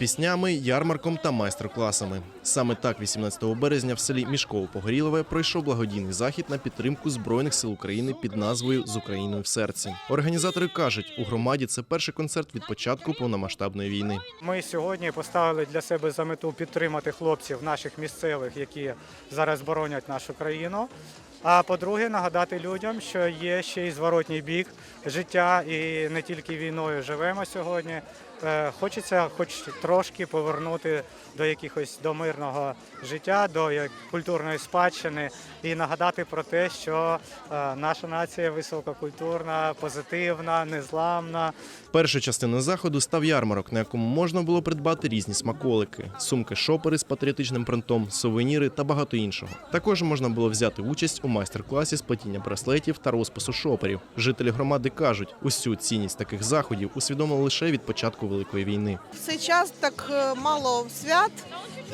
піснями, ярмарком та майстер-класами. Саме так, 18 березня, в селі Мішково-Погорілове пройшов благодійний захід на підтримку збройних сил України під назвою З Україною в серці. Організатори кажуть, у громаді це перший концерт від початку повномасштабної війни. Ми сьогодні поставили для себе за мету підтримати хлопців наших місцевих, які зараз боронять нашу країну. А по-друге, нагадати людям, що є ще й зворотній бік життя, і не тільки війною живемо сьогодні. Е, Хочеться, хоч трошки повернути до якихось до мирного життя, до культурної спадщини і нагадати про те, що е, наша нація висококультурна, позитивна, незламна. Першою частиною заходу став ярмарок, на якому можна було придбати різні смаколики, сумки шопери з патріотичним принтом, сувеніри та багато іншого. Також можна було взяти участь у майстер-класі з плетіння браслетів та розпису шоперів. Жителі громади кажуть, усю цінність таких заходів усвідомили лише від початку великої війни. В цей час так е, мало свят,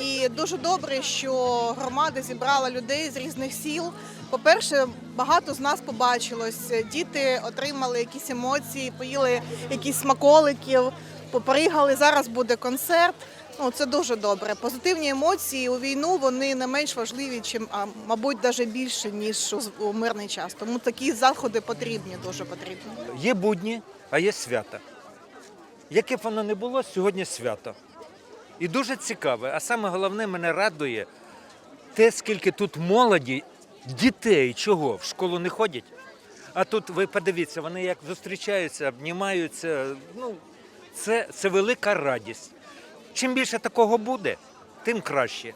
і дуже добре, що громада зібрала людей з різних сіл. По-перше, багато з нас побачилось. Діти отримали якісь емоції, поїли якісь смаколиків, попригали. Зараз буде концерт. Ну, це дуже добре. Позитивні емоції у війну вони не менш важливі, чим, а мабуть, навіть більше ніж у- у мирний час. Тому такі заходи потрібні, дуже потрібні. Є будні, а є свята. Яке б воно не було, сьогодні свято. І дуже цікаве, а саме головне мене радує те, скільки тут молоді, дітей, чого, в школу не ходять. А тут ви подивіться, вони як зустрічаються, обнімаються. Ну, це, це велика радість. Чим більше такого буде, тим краще.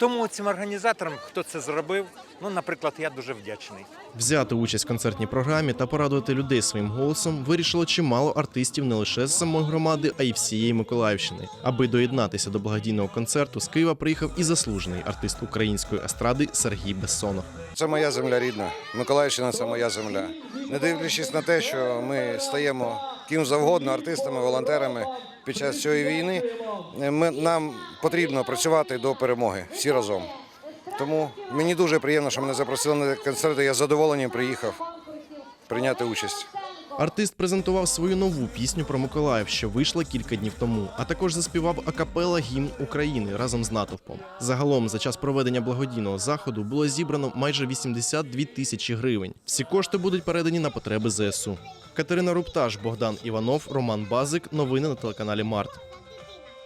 Тому цим організаторам, хто це зробив, ну, наприклад, я дуже вдячний. Взяти участь в концертній програмі та порадувати людей своїм голосом вирішило чимало артистів не лише з самої громади, а й всієї Миколаївщини. Аби доєднатися до благодійного концерту, з Києва приїхав і заслужений артист української естради Сергій Бессонов. Це моя земля рідна. Миколаївщина це моя земля. Не дивлячись на те, що ми стаємо ким завгодно, артистами, волонтерами під час цієї війни, ми, нам потрібно працювати до перемоги всі разом. Тому мені дуже приємно, що мене запросили на концерт. і Я з задоволенням приїхав прийняти участь. Артист презентував свою нову пісню про Миколаїв, що вийшла кілька днів тому, а також заспівав акапела гімн України разом з натовпом. Загалом за час проведення благодійного заходу було зібрано майже 82 тисячі гривень. Всі кошти будуть передані на потреби ЗСУ. Катерина Рупташ, Богдан Іванов, Роман Базик. Новини на телеканалі Март.